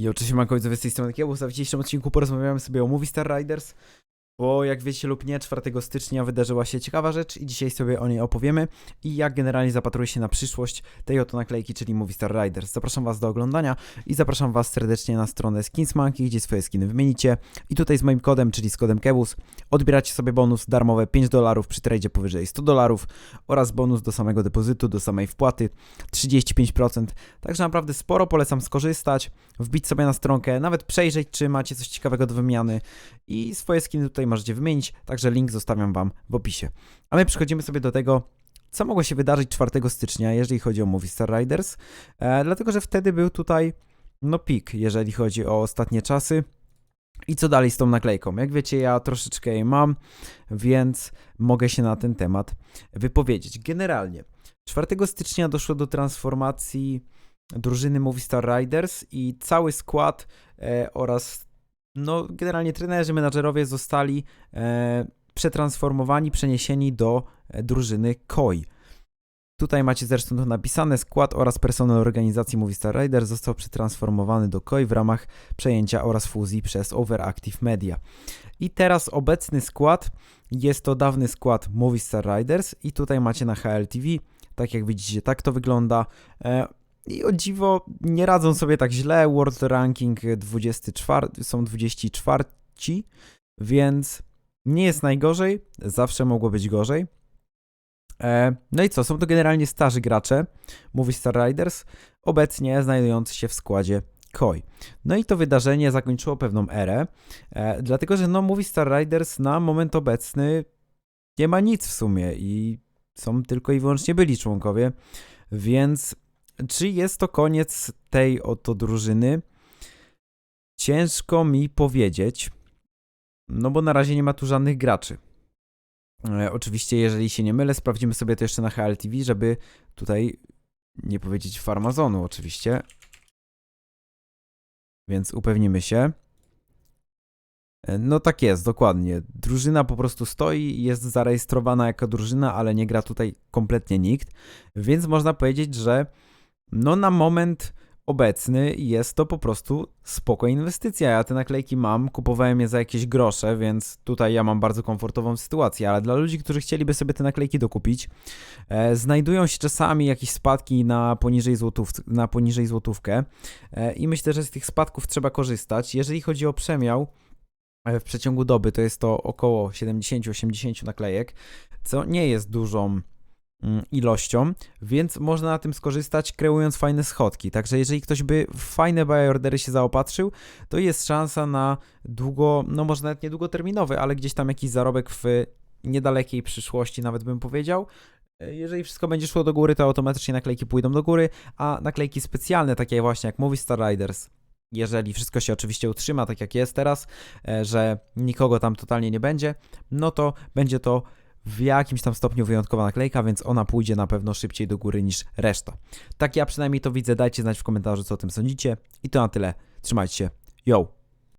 I oczywiście mam końcowy z tej strony. Kiełbus, a w dzisiejszym odcinku porozmawiamy sobie o Movie Star Riders, bo jak wiecie lub nie, 4 stycznia wydarzyła się ciekawa rzecz i dzisiaj sobie o niej opowiemy i jak generalnie zapatruję się na przyszłość tej oto naklejki, czyli Movie Star Riders. Zapraszam was do oglądania i zapraszam was serdecznie na stronę Skins Monkey, gdzie swoje skiny wymienicie i tutaj z moim kodem, czyli z kodem Kebus, odbieracie sobie bonus darmowe 5 dolarów przy tradzie powyżej 100 dolarów oraz bonus do samego depozytu, do samej wpłaty 35%. Także naprawdę sporo polecam skorzystać, wbić sobie na stronkę, nawet przejrzeć, czy macie coś ciekawego do wymiany i swoje skiny tutaj możecie wymienić, także link zostawiam Wam w opisie. A my przechodzimy sobie do tego, co mogło się wydarzyć 4 stycznia, jeżeli chodzi o Movie Star Riders, e, dlatego że wtedy był tutaj no pik, jeżeli chodzi o ostatnie czasy. I co dalej z tą naklejką? Jak wiecie, ja troszeczkę jej mam, więc mogę się na ten temat wypowiedzieć. Generalnie 4 stycznia doszło do transformacji drużyny Movie Star Riders i cały skład e, oraz no generalnie trenerzy, menadżerowie zostali e, przetransformowani, przeniesieni do e, drużyny KOI. Tutaj macie zresztą to napisane, skład oraz personel organizacji Movie Star Riders został przetransformowany do KOI w ramach przejęcia oraz fuzji przez Overactive Media. I teraz obecny skład jest to dawny skład Movie Star Riders i tutaj macie na HLTV, tak jak widzicie, tak to wygląda. E, i o dziwo nie radzą sobie tak źle. World Ranking 24, są 24, więc nie jest najgorzej. Zawsze mogło być gorzej. E, no i co? Są to generalnie starzy gracze Movie Star Riders, obecnie znajdujący się w składzie KOI. No i to wydarzenie zakończyło pewną erę, e, dlatego że no Movie Star Riders na moment obecny nie ma nic w sumie i są tylko i wyłącznie byli członkowie, więc czy jest to koniec tej oto drużyny? Ciężko mi powiedzieć, no bo na razie nie ma tu żadnych graczy. E, oczywiście, jeżeli się nie mylę, sprawdzimy sobie to jeszcze na HLTV, żeby tutaj nie powiedzieć farmazonu, oczywiście. Więc upewnimy się. E, No tak jest, dokładnie. Drużyna po prostu stoi, jest zarejestrowana jako drużyna, ale nie gra tutaj kompletnie nikt. Więc można powiedzieć, że no na moment obecny jest to po prostu spoko inwestycja. Ja te naklejki mam, kupowałem je za jakieś grosze, więc tutaj ja mam bardzo komfortową sytuację, ale dla ludzi, którzy chcieliby sobie te naklejki dokupić, e, znajdują się czasami jakieś spadki na poniżej, złotów, na poniżej złotówkę e, i myślę, że z tych spadków trzeba korzystać. Jeżeli chodzi o przemiał, e, w przeciągu doby to jest to około 70-80 naklejek, co nie jest dużą ilością, więc można na tym skorzystać kreując fajne schodki. Także jeżeli ktoś by w fajne buy ordery się zaopatrzył, to jest szansa na długo, no może nawet nie długoterminowy, ale gdzieś tam jakiś zarobek w niedalekiej przyszłości, nawet bym powiedział. Jeżeli wszystko będzie szło do góry, to automatycznie naklejki pójdą do góry, a naklejki specjalne, takie właśnie jak Movie Star Riders, jeżeli wszystko się oczywiście utrzyma, tak jak jest teraz, e, że nikogo tam totalnie nie będzie, no to będzie to w jakimś tam stopniu wyjątkowa naklejka, więc ona pójdzie na pewno szybciej do góry niż reszta. Tak ja przynajmniej to widzę, dajcie znać w komentarzu, co o tym sądzicie. I to na tyle. Trzymajcie się. Yo!